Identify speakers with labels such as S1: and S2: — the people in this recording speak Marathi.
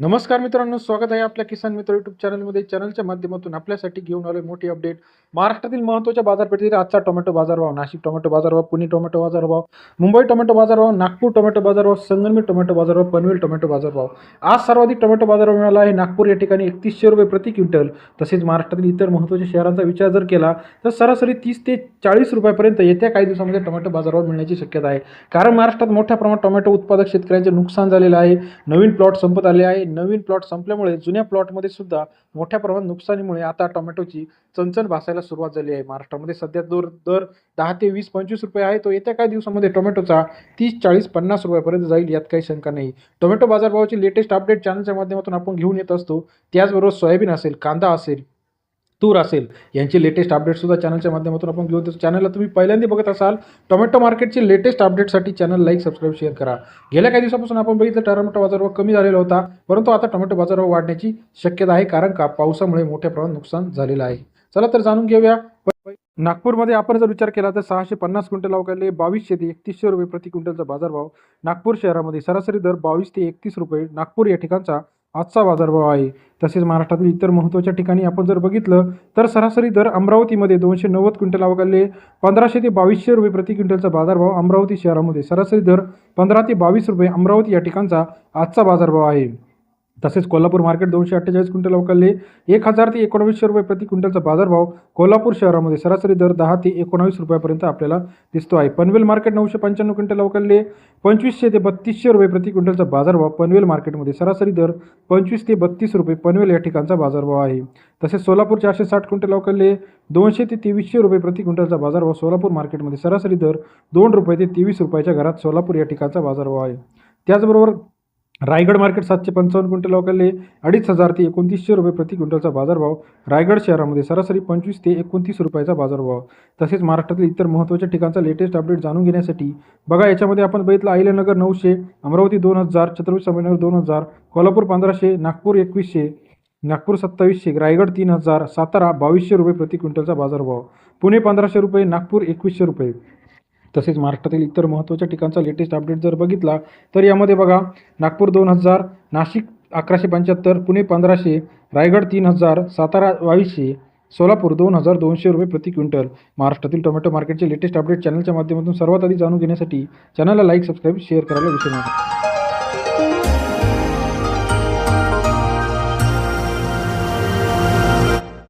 S1: नमस्कार मित्रांनो स्वागत आहे आपल्या किसान मित्र युट्यूब चॅनलमध्ये चॅनलच्या माध्यमातून आपल्यासाठी घेऊन आलोय मोठी अपडेट महाराष्ट्रातील महत्त्वाच्या बाजारपेठेतील आजचा टोमॅटो बाजारभाव नाशिक टोमॅटो बाजारभाव पुणे टोमॅटो बाजारभाव मुंबई टोमॅटो बाजारभाव नागपूर टोमॅटो बाजारभाव संगमनेर टोमॅटो बाजारभाव पनवेल टोमॅटो बाजारभाव. आज सर्वाधिक टोमॅटो बाजारभाव मिळाला आहे नागपूर या ठिकाणी एकतीसशे रुपये प्रति क्विंटल. तसेच महाराष्ट्रातील इतर महत्त्वाच्या शहरांचा विचार जर केला तर सरासरी तीस ते चाळीस रुपयापर्यंत येत्या काही दिवसामध्ये टोमॅटो बाजारभाव मिळण्याची शक्यता आहे. कारण महाराष्ट्रात मोठ्या प्रमाणात टोमॅटो उत्पादक शेतकऱ्यांचे नुकसान झालेलं आहे. नवीन प्लॉट संपत आले आहे. नवीन प्लॉट संपल्यामुळे जुन्या प्लॉटमध्ये सुद्धा मोठ्या प्रमाणात नुकसानीमुळे आता टोमॅटोची चणचण भासायला सुरुवात झाली आहे. महाराष्ट्रामध्ये सध्या दर दर दहा ते वीस पंचवीस रुपये आहे. तो येत्या काही दिवसामध्ये टोमॅटोचा तीस चाळीस पन्नास रुपयापर्यंत जाईल यात काही शंका नाही. टोमॅटो बाजारभावाची लेटेस्ट अपडेट चॅनलच्या माध्यमातून आपण घेऊन येत असतो. त्याचबरोबर सोयाबीन असेल कांदा असेल तूर असेल. यांचे लेटेस्ट अपडेटसुद्धा चॅनलच्या माध्यमातून आपण घेऊन देतो. चॅनलला तुम्ही पहिल्यांदा बघत असाल टोमॅटो मार्केटचे लेटेस्ट अपडेटसाठी चॅनल लाईक सबस्क्राईब शेअर करा. गेल्या काही दिवसापासून आपण बघितलं टोमॅटो बाजारभाव कमी झालेला होता. परंतु आता टोमॅटो बाजारभाव वाढण्याची शक्यता आहे कारण का? पावसामुळे मोठ्या प्रमाणात नुकसान झालेलं आहे. चला तर जाणून घेऊया. नागपूरमध्ये आपण जर विचार केला तर सहाशे पन्नास क्विंटल अवकाले बावीसशे ते एकतीसशे रुपये प्रति क्विंटलचा बाजारभाव नागपूर शहरामध्ये सरासरी दर बावीस ते एकतीस रुपये नागपूर या ठिकाणचा आजचा बाजारभाव आहे. तसेच महाराष्ट्रातील इतर महत्त्वाच्या ठिकाणी आपण जर बघितलं तर सरासरी दर अमरावतीमध्ये दोनशे नव्वद क्विंटल अवकाळले पंधराशे ते बावीसशे रुपये प्रति क्विंटलचा बाजारभाव अमरावती शहरामध्ये. सरासरी दर पंधरा ते बावीस रुपये अमरावती या ठिकाणचा आजचा बाजारभाव आहे. तसेच कोल्हापूर मार्केट दोनशे अठ्ठेचाळीस क्विंटल अवकाळले एक हजार ते एकोणवीसशे रुपये प्रति क्विंटलचा बाजारभाव कोल्हापूर शहरामध्ये सरासरी दर दहा ते एकोणावीस रुपयापर्यंत आपल्याला दिसतो आहे. पनवेल मार्केट नऊशे पंच्याण्णव क्विंटल अवकाळले पंचवीसशे ते बत्तीसशे रुपये प्रति क्विंटलचा बाजारभाव पनवेल मार्केटमध्ये सरासरी दर पंचवीस ते बत्तीस रुपये पनवेल या ठिकाणचा बाजारभाव आहे. तसेच सोलापूर चारशे साठ क्विंटल अवकाळले दोनशे ते तेवीसशे रुपये प्रति क्विंटलचा बाजारभाव सोलापूर मार्केटमध्ये सरासरी दर दोन रुपये ते तेवीस रुपयाच्या घरात सोलापूर या ठिकाणचा बाजारभाव आहे. त्याचबरोबर रायगड मार्केट सातशे पंचावन्न क्विंटल अवकाळले अडीच हजार ते एकोणतीसशे रुपये प्रति क्विंटलचा बाजारभाव. रायगड शहरामध्ये सरासरी पंचवीस ते एकोणतीस रुपयाचा बाजारभाव. तसेच महाराष्ट्रातील इतर महत्त्वाच्या ठिकाणचा लेटेस्ट अपडेट जाणून घेण्यासाठी बघा याच्यामध्ये आपण बघितलं अहिल्यानगर नऊशे अमरावती दोन हजार छत्रपती संभाजीनगर दोन हजार कोल्हापूर पंधराशे नागपूर एकवीसशे नागपूर सत्तावीसशे रायगड तीन हजार सातारा बावीसशे रुपये प्रति क्विंटलचा बाजारभाव. पुणे पंधराशे रुपये नागपूर एकवीसशे रुपये. तसेच महाराष्ट्रातील इतर महत्त्वाच्या ठिकाणचा लेटेस्ट अपडेट जर बघितला तर यामध्ये बघा नागपूर दोन हजार नाशिक अकराशे पंच्याहत्तर पुणे पंधराशे रायगड तीन हजार सातारा बावीसशे सोलापूर दोन हजार दोनशे रुपये प्रति क्विंटल. महाराष्ट्रातील टोमॅटो मार्केटचे लेटेस्ट अपडेट चॅनलच्या माध्यमातून सर्वात आधी जाणून घेण्यासाठी चॅनलला लाईक सबस्क्राईब शेअर करायला विसरू नका.